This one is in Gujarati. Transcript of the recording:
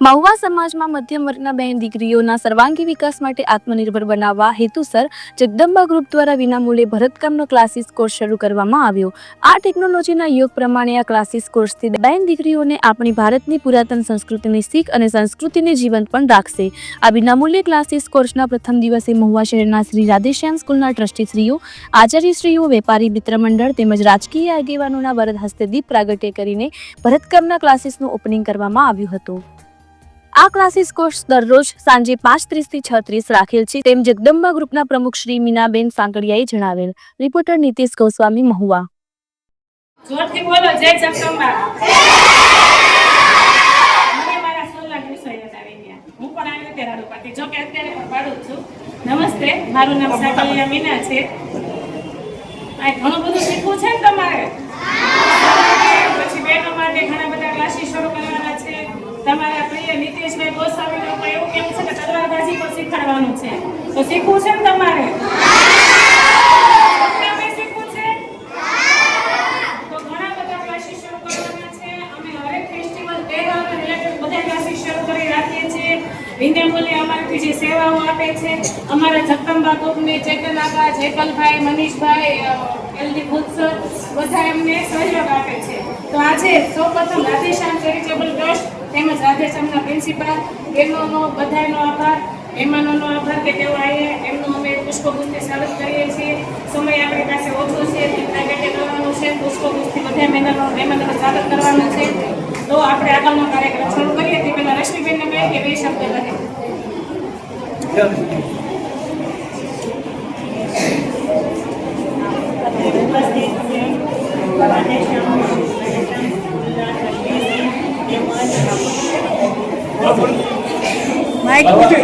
મહુવા સમાજમાં મધ્યમ વર્ગના બહેન દીકરીઓના સર્વાંગી વિકાસ માટે આત્મનિર્ભર બનાવવા હેતુસર જગદંબા ગ્રુપ દ્વારા વિનામૂલ્યે ભરતકામનો ક્લાસીસ કોર્સ શરૂ કરવામાં આવ્યો. આ ટેકનોલોજીના યુગ પ્રમાણે આ ક્લાસીસ કોર્સથી બહેન દીકરીઓને આપણી ભારતની પુરાતન સંસ્કૃતિની શીખ અને સંસ્કૃતિને જીવંત પણ રાખશે. આ વિનામૂલ્ય ક્લાસીસ કોર્સના પ્રથમ દિવસે મહુવા શહેરના શ્રી રાધેશ્યામ સ્કૂલના ટ્રસ્ટીશ્રીઓ, આચાર્યશ્રીઓ, વેપારી મિત્ર મંડળ તેમજ રાજકીય આગેવાનોના વરદ હસ્તે દીપ પ્રાગટ્ય કરીને ભરતકામના ક્લાસીસનું ઓપનિંગ કરવામાં આવ્યું હતું. આ ક્લાસીસ કોર્સ દરરોજ સાંજે પાંચ ત્રીસથી છ ત્રીસ રાખેલ છે. તેમ જગદંબા ગ્રુપના પ્રમુખ શ્રી મીનાબેન સાંકળિયાએ જણાવેલ. રિપોર્ટર નીતિશ ગોસ્વામી, મહુવા. જોરથી બોલો, જય જગદંબા. નમસ્તે, મારું નામ છે. ઘણું બધું શીખવું છે ને તમારે પછી બહેનો માટે ઘણા બધા ક્લાસીસ શરૂ કરવાના છે પ્રિય નીતિશભાઈ ગોસ્વામીનું પણ એવું કેવું છે કે તલવારબાજી પણ શીખવાડવાનું છે. તો શીખવું છે ને તમારે? વિનામૂલ્યે અમારાથી જે સેવાઓ આપે છે, અમારા જગદંબા ગ્રુપને ચેતન આબા જેકલભાઈ મનીષભાઈ એલડી ભૂતસર, બધા એમને સહયોગ આપે છે. તો આજે સૌપ્રથમ રાધેશ્યામ ચેરિટેબલ ટ્રસ્ટ તેમજ રાધેશ્યામના પ્રિન્સિપાલ, એમનો બધાનો આભાર, મહેમાનોનો આભાર કે તેઓ આવ્યા એમનું અમે પુષ્પગુચ્છથી સ્વાગત કરીએ છીએ. સમય આપણી પાસે ઓછો છે પ્રાઇવેટે કરવાનું છે. પુષ્પગુસ્તી બધા મહેમાનો મહેમાનોનું સ્વાગત કરવાનું છે. તો આપણે આગળનો કાર્યક્રમ શરૂ કરીએ. તે પહેલાં રશ્મિબેનને કહીએ કે બે શબ્દ કહે like.